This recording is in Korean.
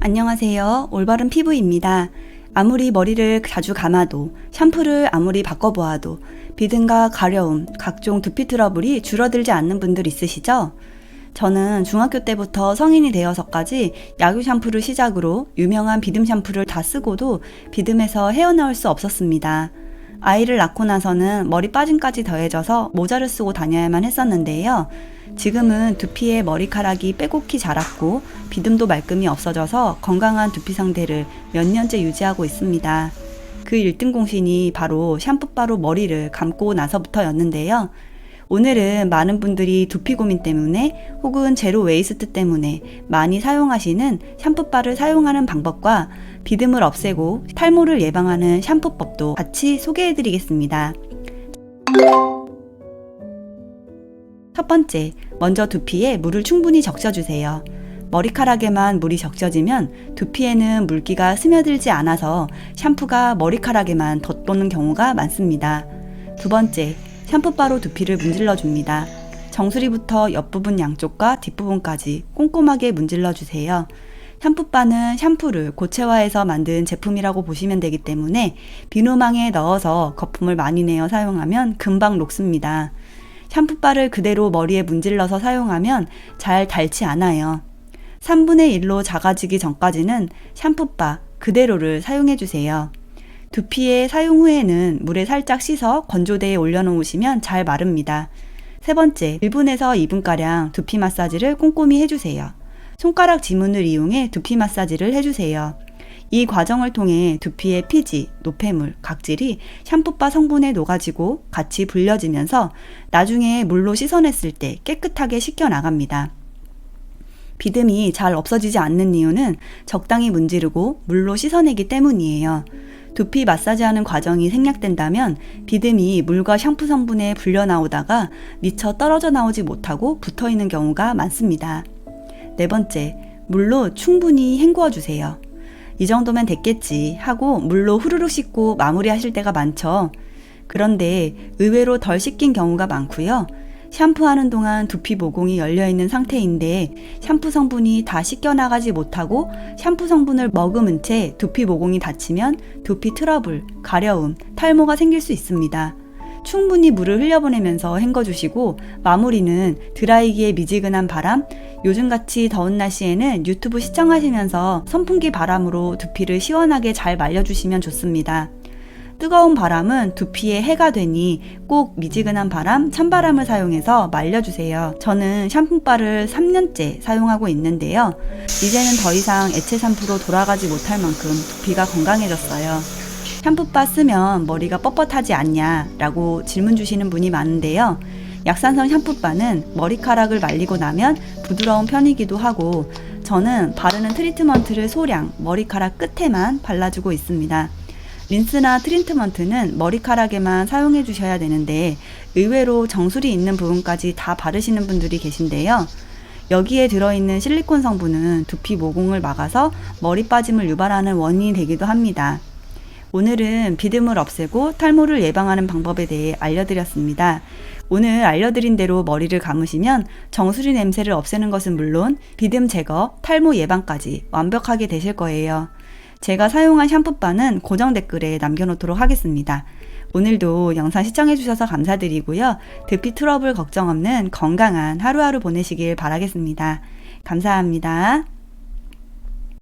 안녕하세요. 올바른 피부입니다. 아무리 머리를 자주 감아도 샴푸를 아무리 바꿔보아도 비듬과 가려움, 각종 두피 트러블이 줄어들지 않는 분들 있으시죠? 저는 중학교 때부터 성인이 되어서까지 약유 샴푸를 시작으로 유명한 비듬 샴푸를 다 쓰고도 비듬에서 헤어나올 수 없었습니다. 아이를 낳고 나서는 머리 빠짐까지 더해져서 모자를 쓰고 다녀야만 했었는데요. 지금은 두피에 머리카락이 빼곡히 자랐고 비듬도 말끔히 없어져서 건강한 두피 상태를 몇 년째 유지하고 있습니다. 그 1등 공신이 바로 샴푸바로 머리를 감고 나서부터였는데요. 오늘은 많은 분들이 두피 고민 때문에 혹은 제로 웨이스트 때문에 많이 사용하시는 샴푸바를 사용하는 방법과 비듬을 없애고 탈모를 예방하는 샴푸법도 같이 소개해 드리겠습니다. 첫 번째, 먼저 두피에 물을 충분히 적셔주세요. 머리카락에만 물이 적셔지면 두피에는 물기가 스며들지 않아서 샴푸가 머리카락에만 덧도는 경우가 많습니다. 두 번째, 샴푸바로 두피를 문질러 줍니다. 정수리부터 옆부분 양쪽과 뒷부분까지 꼼꼼하게 문질러 주세요. 샴푸바는 샴푸를 고체화해서 만든 제품이라고 보시면 되기 때문에 비누망에 넣어서 거품을 많이 내어 사용하면 금방 녹습니다. 샴푸바를 그대로 머리에 문질러서 사용하면 잘 닳지 않아요. 3분의 1로 작아지기 전까지는 샴푸바 그대로를 사용해 주세요. 두피에 사용 후에는 물에 살짝 씻어 건조대에 올려놓으시면 잘 마릅니다. 세 번째, 1분에서 2분가량 두피 마사지를 꼼꼼히 해주세요. 손가락 지문을 이용해 두피 마사지를 해주세요. 이 과정을 통해 두피의 피지, 노폐물, 각질이 샴푸바 성분에 녹아지고 같이 불려지면서 나중에 물로 씻어냈을 때 깨끗하게 씻겨 나갑니다. 비듬이 잘 없어지지 않는 이유는 적당히 문지르고 물로 씻어내기 때문이에요. 두피 마사지하는 과정이 생략된다면 비듬이 물과 샴푸 성분에 불려 나오다가 미처 떨어져 나오지 못하고 붙어 있는 경우가 많습니다. 네 번째, 물로 충분히 헹구어 주세요. 이 정도면 됐겠지 하고 물로 후루룩 씻고 마무리하실 때가 많죠. 그런데 의외로 덜 씻긴 경우가 많고요. 샴푸하는 동안 두피 모공이 열려 있는 상태인데 샴푸 성분이 다 씻겨 나가지 못하고 샴푸 성분을 머금은 채 두피 모공이 닫히면 두피 트러블, 가려움, 탈모가 생길 수 있습니다. 충분히 물을 흘려보내면서 헹궈주시고 마무리는 드라이기의 미지근한 바람, 요즘같이 더운 날씨에는 유튜브 시청하시면서 선풍기 바람으로 두피를 시원하게 잘 말려주시면 좋습니다. 뜨거운 바람은 두피에 해가 되니 꼭 미지근한 바람, 찬바람을 사용해서 말려주세요. 저는 샴푸바를 3년째 사용하고 있는데요. 이제는 더 이상 액체 샴푸로 돌아가지 못할 만큼 두피가 건강해졌어요. 샴푸바 쓰면 머리가 뻣뻣하지 않냐 라고 질문 주시는 분이 많은데요. 약산성 샴푸바는 머리카락을 말리고 나면 부드러운 편이기도 하고 저는 바르는 트리트먼트를 소량 머리카락 끝에만 발라주고 있습니다. 린스나 트리트먼트는 머리카락에만 사용해 주셔야 되는데 의외로 정수리 있는 부분까지 다 바르시는 분들이 계신데요. 여기에 들어있는 실리콘 성분은 두피 모공을 막아서 머리 빠짐을 유발하는 원인이 되기도 합니다. 오늘은 비듬을 없애고 탈모를 예방하는 방법에 대해 알려드렸습니다. 오늘 알려드린 대로 머리를 감으시면 정수리 냄새를 없애는 것은 물론 비듬 제거, 탈모 예방까지 완벽하게 되실 거예요. 제가 사용한 샴푸바는 고정 댓글에 남겨놓도록 하겠습니다. 오늘도 영상 시청해주셔서 감사드리고요. 두피 트러블 걱정 없는 건강한 하루하루 보내시길 바라겠습니다. 감사합니다.